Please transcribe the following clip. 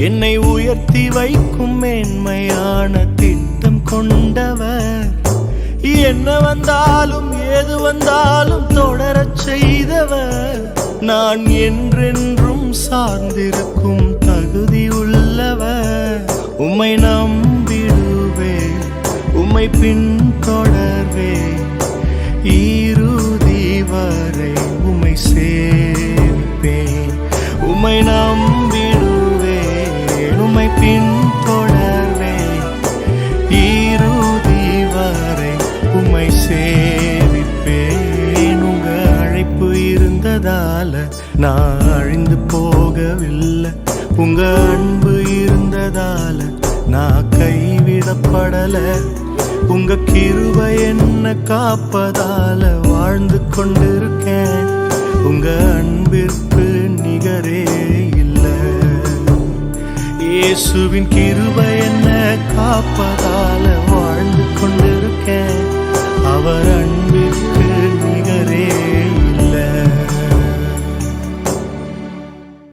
என்னை உயர்த்தி வைக்கும் மேன்மையான திட்டம் கொண்டவர். என்ன வந்தாலும் ஏது வந்தாலும் தொடரச் செய்தவர். நான் என்றென்றும் சார்ந்திருக்கும் தகுதி உள்ளவர். உம்மை நம்பிடுவே உம்மை பின்தொடர்வே. ஈ நம்பிடுவேன் உம்மை பின்தொடர்வேன் ஈருதி வரை உம்மை சேவிப்பேன். உங்க அழைப்பு இருந்ததால நான் அழிந்து போகவில்லை. உங்க அன்பு இருந்ததால நான் கைவிடப்படல. உங்க கிருபை என்ன காப்பதால வாழ்ந்து கொண்டிருக்கேன். உங்க அன்பிற்கு இயேசுவின் கிருபை என்ன?